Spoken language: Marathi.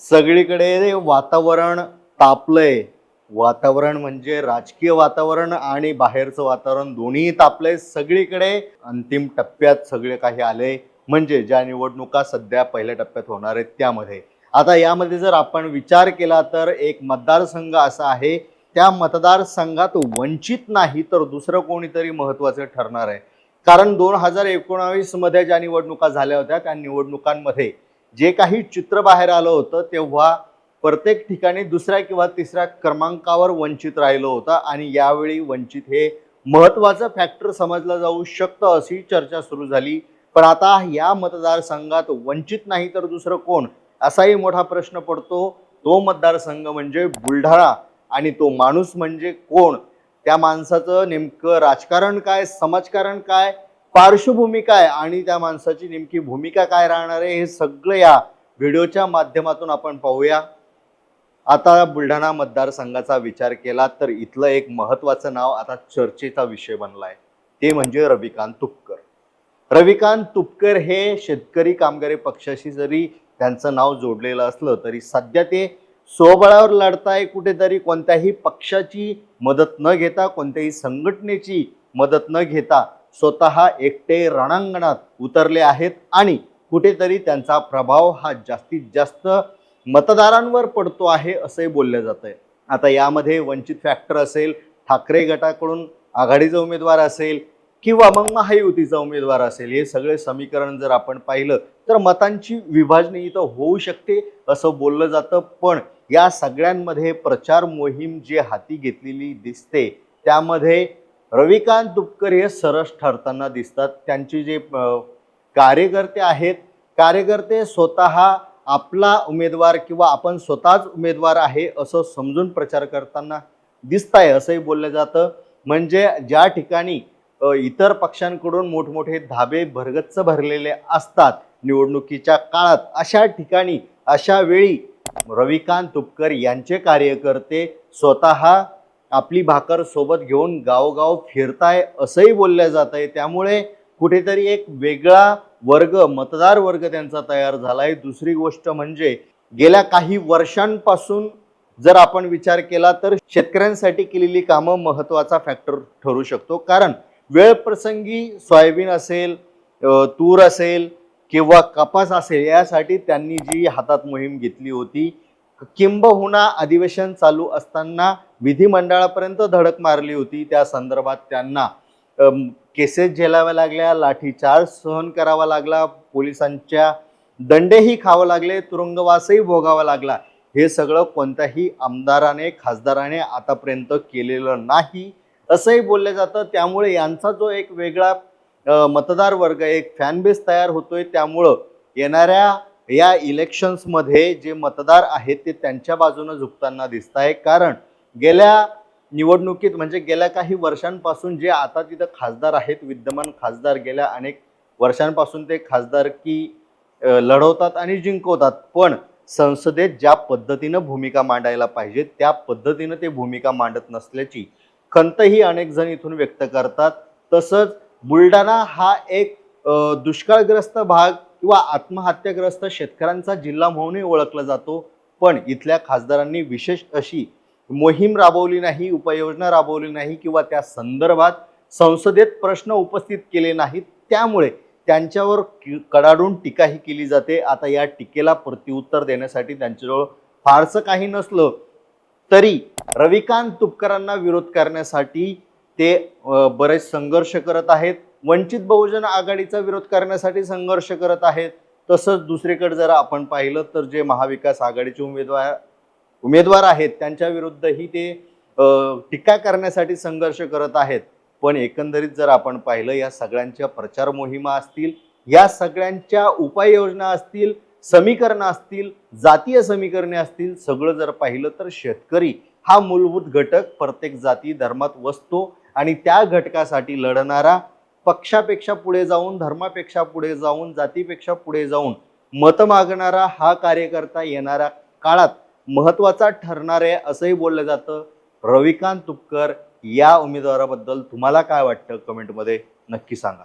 सगळीकडे वातावरण तापलंय. वातावरण म्हणजे राजकीय वातावरण आणि बाहेरचं वातावरण दोन्ही तापलंय. सगळीकडे अंतिम टप्प्यात सगळे काही आले. म्हणजे ज्या निवडणुका सध्या पहिल्या टप्प्यात होणार आहेत त्यामध्ये. आता यामध्ये जर आपण विचार केला तर एक मतदारसंघ असा आहे. त्या मतदारसंघात वंचित नाही तर दुसरं कोणीतरी महत्वाचं ठरणार आहे. कारण दोन हजार एकोणावीसमध्ये ज्या निवडणुका झाल्या होत्या त्या निवडणुकांमध्ये जे काही चित्र बाहेर आलं होतं तेव्हा प्रत्येक ठिकाणी दुसऱ्या किंवा तिसऱ्या क्रमांकावर वंचित राहिलं होतं आणि यावेळी वंचित हे महत्त्वाचं फॅक्टर समजलं जाऊ शकतं अशी चर्चा सुरू झाली. पण आता या मतदारसंघात वंचित नाही तर दुसरं कोण? असाही मोठा प्रश्न पडतो. तो मतदारसंघ म्हणजे बुलढाणा आणि तो माणूस म्हणजे कोण? त्या माणसाचं नेमकं राजकारण काय? समाजकारण काय? पार्श्वभूमी काय आणि त्या माणसाची नेमकी भूमिका काय राहणार आहे हे सगळं या व्हिडिओच्या माध्यमातून आपण पाहूया. आता बुलढाणा मतदारसंघाचा विचार केला तर इथलं एक महत्वाचं नाव आता चर्चेचा विषय बनलाय. ते म्हणजे रविकांत तुपकर. रविकांत तुपकर हे शेतकरी कामगारी पक्षाशी जरी त्यांचं नाव जोडलेलं असलं तरी सध्या ते स्वबळावर लढताय कुठेतरी कोणत्याही पक्षाची मदत न घेता कोणत्याही संघटनेची मदत न घेता स्वतः एकटे रणांगणात उतरले आहेत आणि कुठेतरी त्यांचा प्रभाव हा जास्तीत जास्त मतदारांवर पडतो आहे असंही बोललं जात आहे आता यामध्ये वंचित फॅक्टर असेल ठाकरे गटाकडून आघाडीचा उमेदवार असेल किंवा मग महायुतीचा उमेदवार असेल हे सगळे समीकरण जर आपण पाहिलं तर मतांची विभाजणी इथं होऊ शकते असं बोललं जातं. पण या सगळ्यांमध्ये प्रचार मोहीम जी हाती घेतलेली दिसते त्यामध्ये रविकांत तुपकर हे सरस ठरताना दिसतात. त्यांचे जे कार्यकर्ते आहेत कार्यकर्ते स्वतः आपला उमेदवार किंवा आपण स्वतःच उमेदवार आहे असं समजून प्रचार करताना दिसत आहे असंही बोललं जातं. म्हणजे ज्या ठिकाणी इतर पक्षांकडून मोठमोठे धाबे भरगच्च भरलेले असतात निवडणुकीच्या काळात अशा ठिकाणी अशा वेळी रविकांत तुपकर यांचे कार्यकर्ते स्वतः आपली भाकर सोबत घेऊन गावोगाव फिरताय असंही बोललं जात आहे त्यामुळे कुठेतरी एक वेगळा वर्ग मतदार वर्ग त्यांचा तयार झालाय. दुसरी गोष्ट म्हणजे गेल्या काही वर्षांपासून जर आपण विचार केला तर शेतकऱ्यांसाठी केलेली कामं महत्त्वाचा फॅक्टर ठरू शकतो. कारण वेळ प्रसंगी सोयाबीन असेल तूर असेल किंवा कपास असेल यासाठी त्यांनी जी हातात मोहीम घेतली होती किंबहुना अधिवेशन चालू असताना विधिमंडळापर्यंत धडक मारली होती. त्या संदर्भात त्यांना केसेस झेलाव्या लागल्या लाठीचार्ज सहन करावा लागला पोलिसांच्या दंडेही खावं लागले तुरुंगवासही भोगावा लागला. हे सगळं कोणत्याही आमदाराने खासदाराने आतापर्यंत केलेलं नाही असंही बोललं जातं. त्यामुळे यांचा जो एक वेगळा मतदार वर्ग एक फॅनबेस तयार होतोय. त्यामुळं येणाऱ्या या इलेक्शन्समध्ये जे मतदार आहेत ते त्यांच्या बाजूनं झुकताना दिसत आहे कारण गेल्या निवडणुकीत म्हणजे गेल्या काही वर्षांपासून जे आता तिथं खासदार आहेत विद्यमान खासदार गेल्या अनेक वर्षांपासून ते खासदारकी लढवतात आणि जिंकवतात. पण संसदेत ज्या पद्धतीनं भूमिका मांडायला पाहिजे त्या पद्धतीनं ते भूमिका मांडत नसल्याची खंतही अनेक जण इथून व्यक्त करतात. तसंच बुलढाणा हा एक दुष्काळग्रस्त भाग किंवा आत्महत्याग्रस्त शेतकऱ्यांचा जिल्हा म्हणूनही ओळखला जातो. पण इथल्या खासदारांनी विशेष अशी मोहीम राबवली नाही उपाययोजना राबवली नाही किंवा त्या संदर्भात संसदेत प्रश्न उपस्थित केले नाहीत. त्यामुळे त्यांच्यावर कडाडून टीकाही केली जाते. आता या टीकेला प्रत्युत्तर देण्यासाठी त्यांच्याजवळ फारसं काही नसलं तरी रविकांत तुपकरांना विरोध करण्यासाठी ते बरेच संघर्ष करत आहेत. वंचित बहुजन आघाडीचा विरोध करण्यासाठी संघर्ष करत आहेत. तसंच दुसरीकडे जर आपण पाहिलं तर जे महाविकास आघाडीचे उमेदवार उमेदवार आहेत त्यांच्या विरुद्धही ते टीका करण्यासाठी संघर्ष करत आहेत. पण एकंदरीत जर आपण पाहिलं या सगळ्यांच्या प्रचार मोहिमा असतील या सगळ्यांच्या उपाययोजना असतील समीकरणं असतील जातीय समीकरणे असतील सगळं जर पाहिलं तर शेतकरी हा मूलभूत घटक. प्रत्येक जाती धर्मात वसतो आणि त्या घटकासाठी लढणारा पक्षापेक्षा पुढे जाऊन धर्मापेक्षा पुढे जाऊन जातीपेक्षा पुढे जाऊन मत मागणारा हा कार्यकर्ता येणाऱ्या काळात महत्त्वाचा ठरणार आहे असंही बोललं जातं. रविकांत तुपकर या उमेदवाराबद्दल तुम्हाला काय वाटतं? कमेंटमध्ये नक्की सांगा.